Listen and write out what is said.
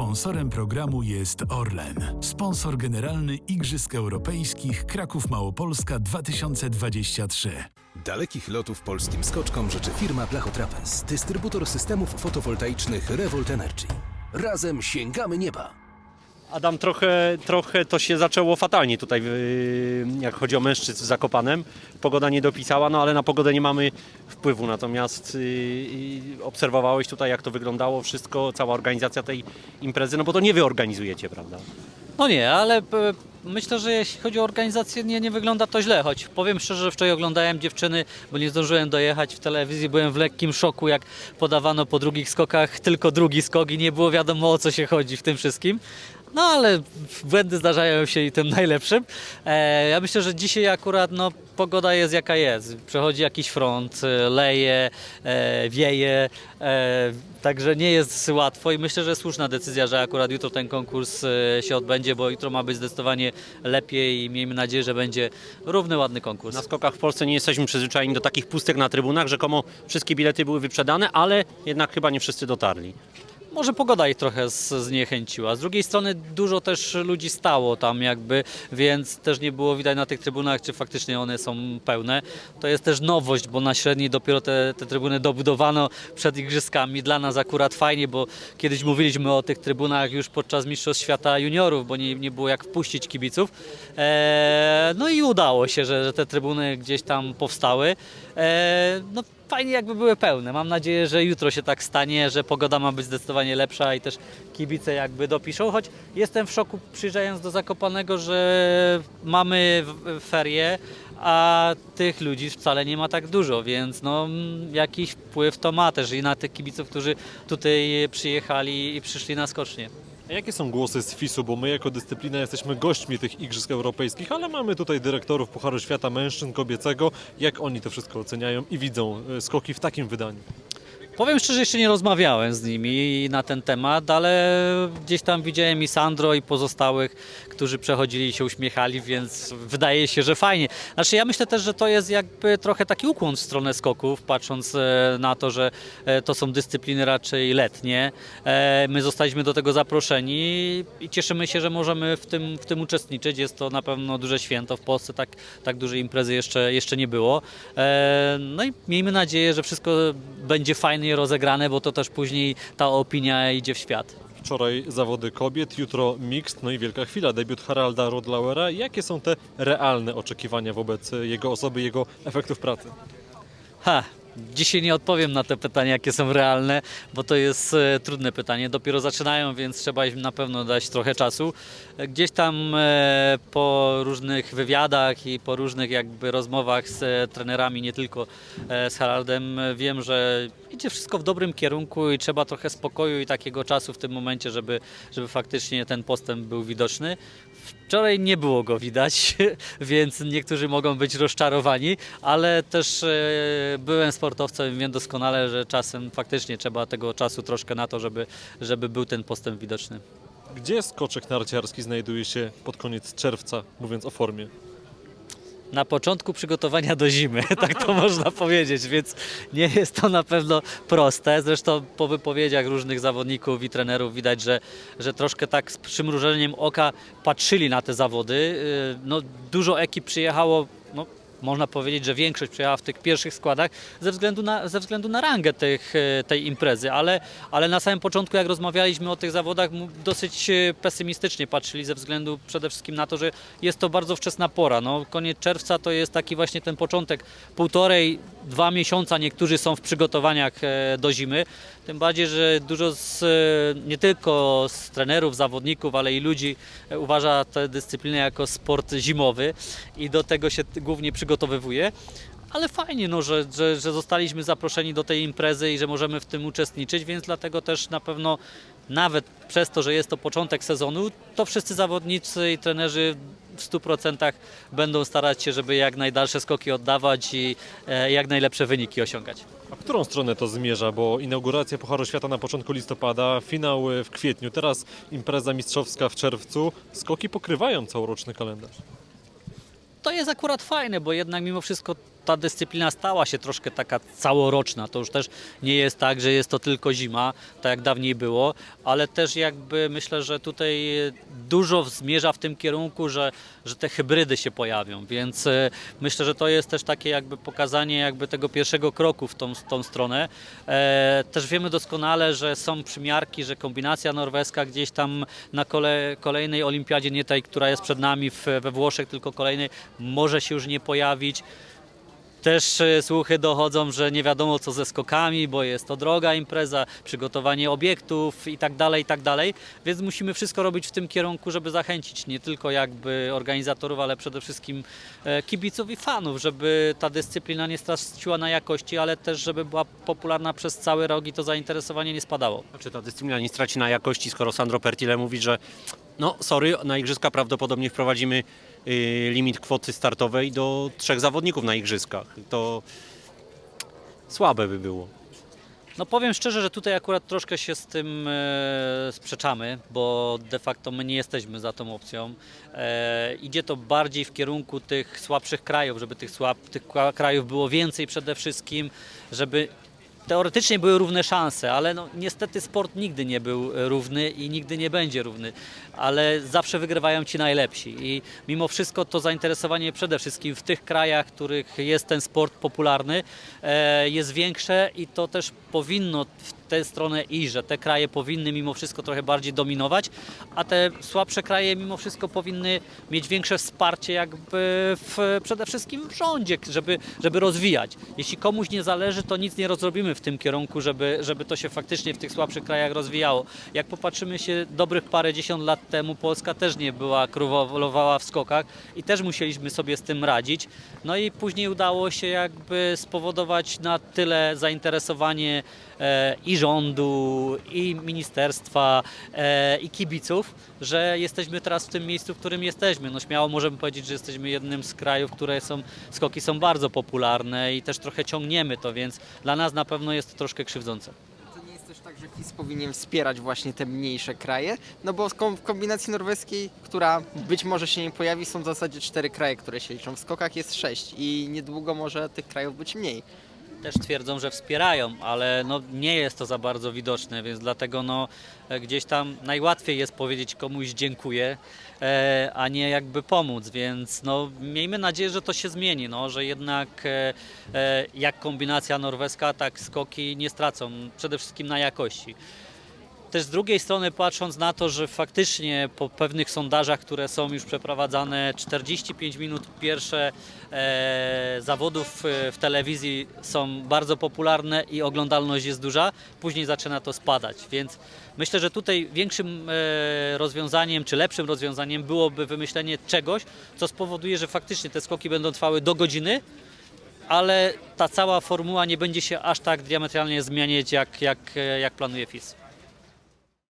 Sponsorem programu jest Orlen, sponsor generalny Igrzysk Europejskich Kraków Małopolska 2023. Dalekich lotów polskim skoczkom życzy firma Blachotrapez, dystrybutor systemów fotowoltaicznych Revolt Energy. Razem sięgamy nieba. Adam, trochę, trochę to się zaczęło fatalnie tutaj, yy, jak chodzi o mężczyzn w Zakopanem. Pogoda nie dopisała, no ale na pogodę nie mamy wpływu. Natomiast yy, yy, obserwowałeś tutaj, jak to wyglądało wszystko, cała organizacja tej imprezy, no bo to nie wy organizujecie, prawda? No nie, ale e, myślę, że jeśli chodzi o organizację, nie, nie wygląda to źle. Choć powiem szczerze, że wczoraj oglądałem dziewczyny, bo nie zdążyłem dojechać w telewizji. Byłem w lekkim szoku, jak podawano po drugich skokach tylko drugi skok i nie było wiadomo o co się chodzi w tym wszystkim. No ale błędy zdarzają się i tym najlepszym. E, ja myślę, że dzisiaj akurat no, pogoda jest jaka jest. Przechodzi jakiś front, e, leje, e, wieje, e, także nie jest łatwo i myślę, że słuszna decyzja, że akurat jutro ten konkurs e, się odbędzie, bo jutro ma być zdecydowanie lepiej i miejmy nadzieję, że będzie równy, ładny konkurs. Na skokach w Polsce nie jesteśmy przyzwyczajeni do takich pustek na trybunach, rzekomo wszystkie bilety były wyprzedane, ale jednak chyba nie wszyscy dotarli. Może pogoda ich trochę zniechęciła. Z drugiej strony dużo też ludzi stało tam jakby, więc też nie było widać na tych trybunach, czy faktycznie one są pełne. To jest też nowość, bo na średniej dopiero te, te trybuny dobudowano przed igrzyskami. Dla nas akurat fajnie, bo kiedyś mówiliśmy o tych trybunach już podczas Mistrzostw Świata Juniorów, bo nie, nie było jak wpuścić kibiców. Eee, no i udało się, że, że te trybuny gdzieś tam powstały. Eee, no fajnie jakby były pełne. Mam nadzieję, że jutro się tak stanie, że pogoda ma być zdecydowanie lepsza i też kibice jakby dopiszą, choć jestem w szoku przyjeżdżając do Zakopanego, że mamy ferie, a tych ludzi wcale nie ma tak dużo, więc no jakiś wpływ to ma też i na tych kibiców, którzy tutaj przyjechali i przyszli na skocznie. Jakie są głosy z FIS-u? Bo my jako dyscyplina jesteśmy gośćmi tych Igrzysk Europejskich, ale mamy tutaj dyrektorów Pucharu Świata Mężczyzn Kobiecego. Jak oni to wszystko oceniają i widzą e, skoki w takim wydaniu? Powiem szczerze, jeszcze nie rozmawiałem z nimi na ten temat, ale gdzieś tam widziałem i Sandro i pozostałych, którzy przechodzili i się uśmiechali, więc wydaje się, że fajnie. Znaczy ja myślę też, że to jest jakby trochę taki ukłon w stronę skoków, patrząc e, na to, że e, to są dyscypliny raczej letnie. E, My zostaliśmy do tego zaproszeni i cieszymy się, że możemy w tym, w tym uczestniczyć. Jest to na pewno duże święto. W Polsce tak, tak dużej imprezy jeszcze, jeszcze nie było. No i miejmy nadzieję, że wszystko będzie fajnie rozegrane, bo to też później ta opinia idzie w świat. Wczoraj zawody kobiet, jutro mixed, no i wielka chwila, debiut Haralda Rodlauera. Jakie są te realne oczekiwania wobec jego osoby, jego efektów pracy? Ha, dzisiaj nie odpowiem na te pytania, jakie są realne, bo to jest e, trudne pytanie. Dopiero zaczynają, więc trzeba im na pewno dać trochę czasu. E, Gdzieś tam e, po różnych wywiadach i po różnych jakby rozmowach z trenerami, nie tylko z Haraldem, wiem, że idzie wszystko w dobrym kierunku i trzeba trochę spokoju i takiego czasu w tym momencie, żeby, żeby faktycznie ten postęp był widoczny. Wczoraj nie było go widać, więc niektórzy mogą być rozczarowani, ale też e, byłem sportowcem wiem doskonale, że czasem faktycznie trzeba tego czasu troszkę na to, żeby, żeby był ten postęp widoczny. Gdzie skoczek narciarski znajduje się pod koniec czerwca, mówiąc o formie? Na początku przygotowania do zimy, tak to można powiedzieć, więc nie jest to na pewno proste. Zresztą po wypowiedziach różnych zawodników i trenerów widać, że, że troszkę tak z przymrużeniem oka patrzyli na te zawody. Yy, No, dużo ekip przyjechało, można powiedzieć, że większość przyjechała w tych pierwszych składach ze względu na, ze względu na rangę tych, e, tej imprezy, ale, ale na samym początku, jak rozmawialiśmy o tych zawodach, dosyć e, pesymistycznie patrzyli ze względu przede wszystkim na to, że jest to bardzo wczesna pora. No, koniec czerwca to jest taki właśnie ten początek, półtorej, dwa miesiąca niektórzy są w przygotowaniach e, do zimy. Tym bardziej, że dużo z, nie tylko z trenerów, zawodników, ale i ludzi e, uważa tę dyscyplinę jako sport zimowy i do tego się głównie przygotowywuje. Ale fajnie, no, że, że, że zostaliśmy zaproszeni do tej imprezy i że możemy w tym uczestniczyć, więc dlatego też na pewno nawet przez to, że jest to początek sezonu, to wszyscy zawodnicy i trenerzy w 100% będą starać się, żeby jak najdalsze skoki oddawać i e, jak najlepsze wyniki osiągać. A w którą stronę to zmierza? Bo inauguracja Pucharu Świata na początku listopada, finał w kwietniu, teraz impreza mistrzowska w czerwcu. Skoki pokrywają całoroczny kalendarz. to jest akurat fajne, bo jednak mimo wszystko ta dyscyplina stała się troszkę taka całoroczna. To już też nie jest tak, że jest to tylko zima, tak jak dawniej było, ale też jakby myślę, że tutaj dużo zmierza w tym kierunku, że, że te hybrydy się pojawią, więc e, myślę, że to jest też takie jakby pokazanie jakby tego pierwszego kroku w tą, tą stronę. E, też wiemy doskonale, że są przymiarki, że kombinacja norweska gdzieś tam na kole, kolejnej olimpiadzie, nie tej, która jest przed nami w, we Włoszech, tylko kolejnej, może się już nie pojawić. Też e, słuchy dochodzą, że nie wiadomo co ze skokami, bo jest to droga impreza, przygotowanie obiektów i tak dalej, i tak dalej. Więc musimy wszystko robić w tym kierunku, żeby zachęcić nie tylko jakby organizatorów, ale przede wszystkim e, kibiców i fanów, żeby ta dyscyplina nie straciła na jakości, ale też żeby była popularna przez cały rok i to zainteresowanie nie spadało. Czy ta dyscyplina nie straci na jakości, skoro Sandro Pertile mówi, że no sorry, na igrzyska prawdopodobnie wprowadzimy y, limit kwoty startowej do trzech zawodników na igrzyskach. To słabe by było. No powiem szczerze, że tutaj akurat troszkę się z tym e, sprzeczamy, bo de facto my nie jesteśmy za tą opcją. E, idzie to bardziej w kierunku tych słabszych krajów, żeby tych, słab, tych krajów było więcej przede wszystkim, żeby teoretycznie były równe szanse, ale no, niestety sport nigdy nie był e, równy i nigdy nie będzie równy, ale zawsze wygrywają ci najlepsi. I mimo wszystko to zainteresowanie przede wszystkim w tych krajach, w których jest ten sport popularny, e, jest większe i to też powinno w tę stronę iść, że te kraje powinny mimo wszystko trochę bardziej dominować, a te słabsze kraje mimo wszystko powinny mieć większe wsparcie jakby w, przede wszystkim w rządzie, żeby, żeby rozwijać. Jeśli komuś nie zależy, to nic nie rozrobimy w tym kierunku, żeby, żeby to się faktycznie w tych słabszych krajach rozwijało. Jak popatrzymy się dobrych parę dziesiąt lat temu, Polska też nie była królowała w skokach i też musieliśmy sobie z tym radzić. No i później udało się jakby spowodować na tyle zainteresowanie i rządu, i ministerstwa, e, i kibiców, że jesteśmy teraz w tym miejscu, w którym jesteśmy. No śmiało możemy powiedzieć, że jesteśmy jednym z krajów, które są, skoki są bardzo popularne i też trochę ciągniemy to, więc dla nas na pewno jest to troszkę krzywdzące. Tak, że FIS powinien wspierać właśnie te mniejsze kraje, no bo w kombinacji norweskiej, która być może się nie pojawi, są w zasadzie cztery kraje, które się liczą. W skokach jest sześć i niedługo może tych krajów być mniej. Też twierdzą, że wspierają, ale no, nie jest to za bardzo widoczne, więc dlatego no, e, gdzieś tam najłatwiej jest powiedzieć komuś dziękuję, e, a nie jakby pomóc, więc no, miejmy nadzieję, że to się zmieni, no, że jednak e, e, jak kombinacja norweska, tak skoki nie stracą, przede wszystkim na jakości. Też z drugiej strony patrząc na to, że faktycznie po pewnych sondażach, które są już przeprowadzane, 45 minut pierwsze e, zawodów e, w telewizji są bardzo popularne i oglądalność jest duża, później zaczyna to spadać, więc myślę, że tutaj większym e, rozwiązaniem, czy lepszym rozwiązaniem byłoby wymyślenie czegoś, co spowoduje, że faktycznie te skoki będą trwały do godziny, ale ta cała formuła nie będzie się aż tak diametralnie zmieniać, jak, jak, jak planuje FIS.